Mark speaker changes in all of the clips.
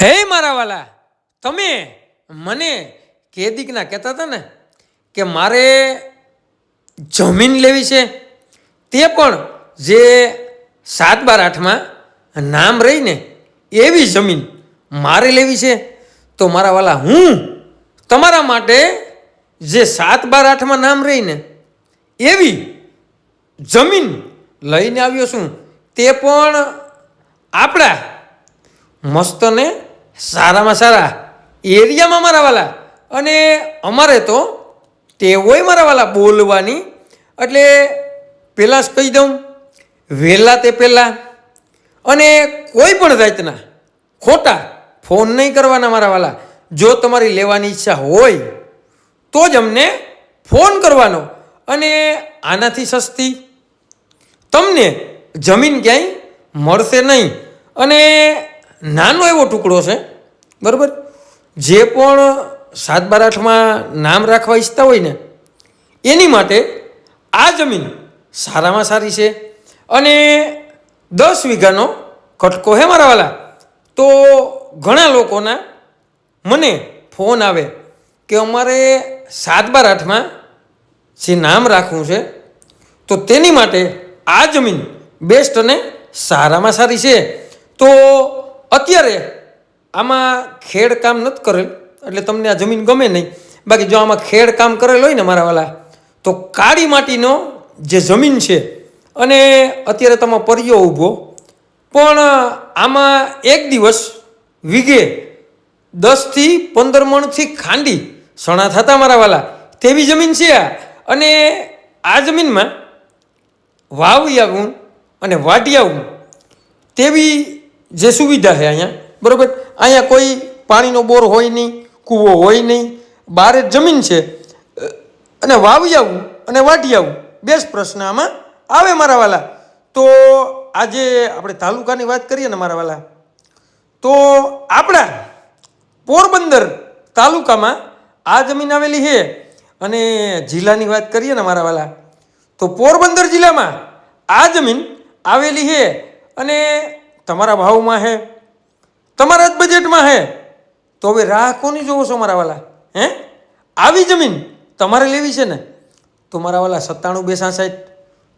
Speaker 1: હે મારા વાલા, તમે મને કેદીકના કહેતા હતા ને કે મારે જમીન લેવી છે, તે પણ જે સાત બાર આઠમાં નામ રહીને એવી જમીન મારે લેવી છે, તો મારા વાલા, હું તમારા માટે જે સાત બાર આઠમાં નામ રહીને એવી જમીન લઈને આવ્યો છું, તે પણ આપણા મસ્ત ને સારામાં સારા. એરિયામાં મારા વાલા અને અમારે તો હોય મારા વાલા બોલવાની. એટલે પહેલાં જ કહી દઉં વહેલા તે પહેલાં અને કોઈ પણ જાતના ખોટા ફોન નહીં કરવાના મારા વાલા જો તમારી લેવાની ઈચ્છા હોય, તો જ અમને ફોન કરવાનો. અને આનાથી સસ્તી તમને જમીન ક્યાંય મળશે નહીં. અને નાનો એવો ટુકડો છે, બરાબર? જે પણ સાત બાર આઠમાં નામ રાખવા ઈચ્છતા હોય ને, એની માટે આ જમીન સારામાં સારી છે અને દસ વીઘાનો કટકો હે મારા વાલા? તો ઘણા લોકોના મને ફોન આવે કે અમારે સાત બાર આઠમાં જે નામ રાખવું છે, તો તેની માટે આ જમીન બેસ્ટ અને સારામાં સારી છે. તો અત્યારે આમાં ખેડ કામ નથી કરેલ, એટલે તમને આ જમીન ગમે નહીં. બાકી જો આમાં ખેડ કામ કરેલ હોય ને મારા વાલા, તો કાળી માટીનો જે જમીન છે, અને અત્યારે તમે પરિયો ઊભો. પણ આમાં એક દિવસ વીઘે દસથી પંદર મણથી ખાંડી સણા થતા મારા વાલા. તેવી જમીન છે આ. અને આ જમીનમાં વાવી ગુણ અને વાટી આવું તેવી જે સુવિધા છે અહીંયા. બરાબર? અહીંયા કોઈ પાણીનો બોર હોય નહીં, કૂવો હોય નહીં. બારે જ જમીન છે. અને વાવી આવું અને વાટી આવું. બેસ પ્રશ્ન આમાં આવે મારા વાલા. તો આજે આપણે તાલુકાની વાત કરીએ ને મારા વાલા. તો આપણા પોરબંદર તાલુકામાં આ જમીન આવેલી છે અને જિલ્લાની વાત કરીએ ને મારા વાલા. તો પોરબંદર જિલ્લામાં આ જમીન આવેલી છે અને તમારા ભાવમાં છે તમારા જ બજેટમાં છે તો હવે રાહ કોની જોવો છો મારા વાલા? હે? આવી જમીન તમારે લેવી છે ને? તો મારા વાલા સત્તાણું બે સાસઠ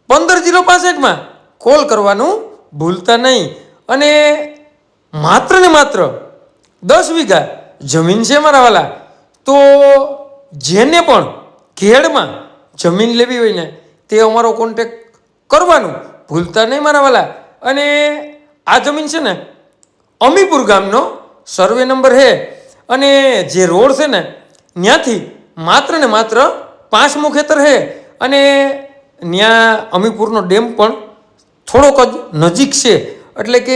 Speaker 1: પંદર જીરો પાસઠમાં કોલ કરવાનું ભૂલતા નહીં. અને માત્ર ને માત્ર દસ વીઘા જમીન છે મારા વાલા. તો જેને પણ ઘેડમાં જમીન લેવી હોય ને, તે અમારો કોન્ટેક કરવાનું ભૂલતા નહીં મારા વાલા. અને આ જમીન છે ને અમીપુર ગામનો સર્વે નંબર છે અને જે રોડ છે ને ત્યાંથી માત્ર ને માત્ર પાંચમું ખેતર છે અને ત્યાં અમીપુરનો ડેમ પણ થોડોક જ નજીક છે. એટલે કે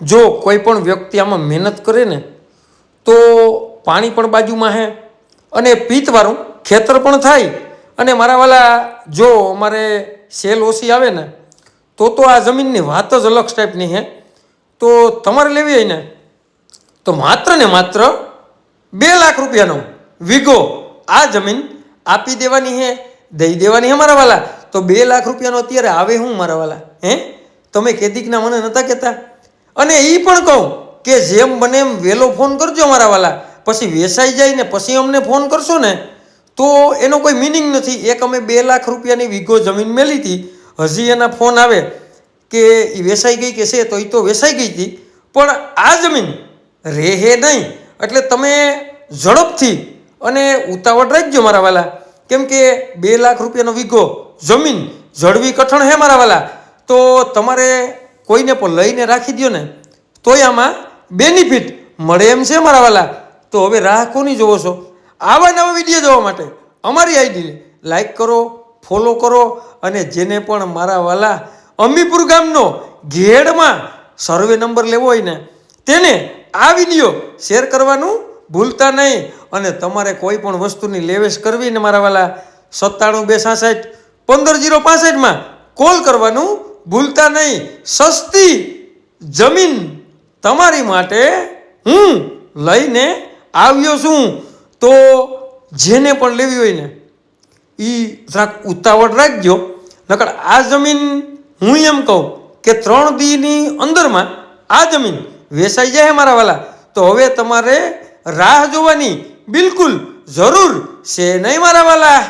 Speaker 1: જો કોઈ પણ વ્યક્તિ આમાં મહેનત કરે ને, તો પાણી પણ બાજુમાં છે અને પિત્તવાળું ખેતર પણ થાય. અને મારા વાલા જો અમારે સેલ ઓછી આવે ને, તો તો આ જમીનની વાત જ અલગ ટાઈપની છે તો તમારે લેવી હોય ને? તો માત્ર ને માત્ર બે લાખ રૂપિયાનો વીઘો આ જમીન આપી દેવાની હે, દઈ દેવાની હે મારા વાલા. તો બે લાખ રૂપિયાનો અત્યારે આવે હું મારા વાલા, હે? તમે કેદીકના મને નહોતા કહેતા? અને એ પણ કહું કે જેમ બને એમ વહેલો ફોન કરજો મારા વાલા. પછી વેસાઈ જાય ને પછી અમને ફોન કરશો ને, તો એનો કોઈ મિનિંગ નથી. એક અમે બે લાખ રૂપિયાની વીઘો જમીન મેલી હતી. હજી એના ફોન આવે. કે એ વેસાઈ ગઈ કે છે, તો એ તો વેસાઈ ગઈ હતી. પણ આ જમીન રહે નહીં. એટલે તમે ઝડપથી અને ઉતાવળ રાખજો મારા વાલા. કેમ કે બે લાખ રૂપિયાનો વીઘો જમીન જળવી કઠણ હે મારા વાલા. તો તમારે કોઈને પણ લઈને રાખી દો ને, તોય આમાં બેનિફિટ મળે એમ છે મારા વાલા. તો હવે રાહ કોની જોવો છો? આવા નવા વીડિયો જોવા માટે અમારી આઈડીને લાઈક કરો ફોલો કરો અને જેને પણ મારા વાલા અમીપુર ગામનો ઘેડમાં સર્વે નંબર લેવો હોય ને, તેને આ વીડિયો શેર કરવાનું ભૂલતા નહીં અને તમારે કોઈ પણ વસ્તુની લેવેશ કરવી ને મારા વાલા સત્તાણું બે સાસઠ પંદર જીરો પાસઠમાં કોલ કરવાનું ભૂલતા નહીં. સસ્તી જમીન તમારી માટે હું લઈને આવ્યો છું. તો જેને પણ લેવી હોય ને એ જરાક ઉતાવળ રાખજો. નકર આ જમીન હું એમ કહું કે ત્રણ દીની અંદરમાં આ જમીન વેસાઈ જાય મારા વાલા. તો હવે તમારે રાહ જોવાની બિલકુલ જરૂર છે નહીં મારા વાલા?